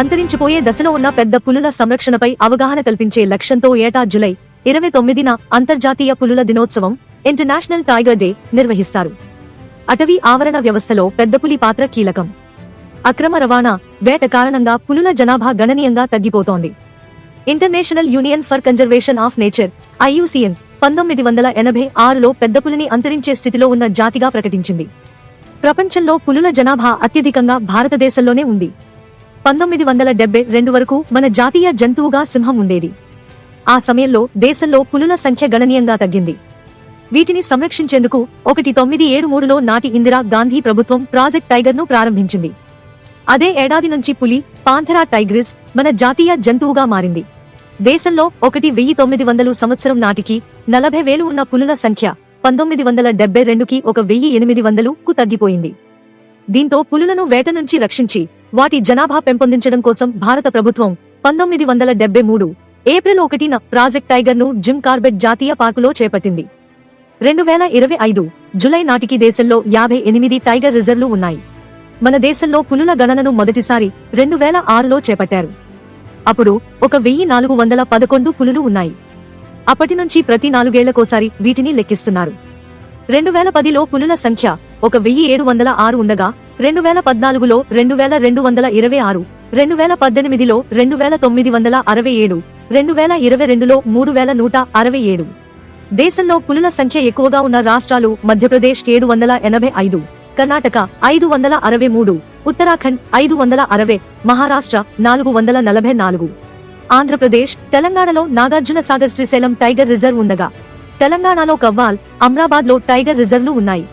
అంతరించిపోయే దశలో ఉన్న పెద్ద పులుల సంరక్షణపై అవగాహన కల్పించే లక్ష్యంతో ఏటా జులై ఇరవై తొమ్మిదిన అంతర్జాతీయ పులుల దినోత్సవం ఇంటర్నేషనల్ టైగర్ డే నిర్వహిస్తారు. అటవీ ఆవరణ వ్యవస్థలో పెద్దపులి పాత్ర కీలకం. అక్రమ రవాణా వేట కారణంగా పులుల జనాభా గణనీయంగా తగ్గిపోతోంది. International Union for Conservation of Nature IUCN పంతొమ్మిది వందల ఎనభై ఆరులో పెద్ద పులిని అంతరించే స్థితిలో ఉన్న జాతిగా ప్రకటించింది. ప్రపంచంలో పులుల జనాభా అత్యధికంగా భారతదేశంలోనే ఉంది. పంతొమ్మిది వందల డెబ్బై రెండు వరకు మన జాతీయ జంతువుగా సింహం ఉండేది. ఆ సమయంలో దేశంలో పులుల సంఖ్య గణనీయంగా తగ్గింది. వీటిని సంరక్షించేందుకు ఒకటి తొమ్మిది ఏడు మూడులో నాటి ఇందిరా గాంధీ ప్రభుత్వం ప్రాజెక్ట్ టైగర్ను ప్రారంభించింది. అదే ఏడాది నుంచి పులి పాంథరా టైగ్రిస్ మన జాతీయ జంతువుగా మారింది. దేశంలో ఒకటి వెయ్యి తొమ్మిది వందలు సంవత్సరం నాటికి నలభై వేలు ఉన్న పులుల సంఖ్య పంతొమ్మిది వందల డెబ్బై రెండుకి ఒక వెయ్యి ఎనిమిది వందలు తగ్గిపోయింది. దీంతో పులులను వేట నుంచి రక్షించి వాటి జనాభా పెంపొందించడం కోసం భారత ప్రభుత్వం పంతొమ్మిది వందల డెబ్బై మూడు ఏప్రిల్ ఒకటిన ప్రాజెక్ట్ టైగర్ను జిమ్ కార్బెట్ జాతీయ పార్కులో చేపట్టింది. రెండు వేల ఇరవై ఐదు జులై నాటికి దేశంలో యాభై ఎనిమిది టైగర్ రిజర్వ్లు ఉన్నాయి. మన దేశంలో పులుల గణనను మొదటిసారి రెండు వేల ఆరులో చేపట్టారు. అప్పుడు ఒక వెయ్యి నాలుగు వందల పదకొండు పులులు ఉన్నాయి. అప్పటి నుంచి ప్రతి నాలుగేళ్ళకోసారి వీటిని లెక్కిస్తున్నారు. రెండు వేల పదిలో పులుల సంఖ్య ఒక వెయ్యి ఏడు వందల ఆరు ఉండగా రెండు వేల పద్నాలుగులో రెండు వేల రెండు వందల ఇరవై ఆరు రెండు వేల పద్దెనిమిదిలో రెండు వేల తొమ్మిది వందల అరవై ఏడు రెండు వేల ఇరవై రెండులో మూడు వేల నూట అరవై ఏడు. దేశంలో పులుల సంఖ్య ఎక్కువగా ఉన్న రాష్ట్రాలు మధ్యప్రదేశ్ ఏడు వందల ఎనభై ఐదు కర్ణాటక ఐదు వందల అరవై మూడు ఉత్తరాఖండ్ ఐదు వందల అరవై మహారాష్ట్ర నాలుగు వందల నలభై నాలుగు. ఆంధ్రప్రదేశ్ తెలంగాణలో నాగార్జున సాగర్ శ్రీశైలం టైగర్ రిజర్వ్ ఉండగా తెలంగాణలో కవ్వాల్ అమ్రాబాద్లో టైగర్ రిజర్వ్లు ఉన్నాయి.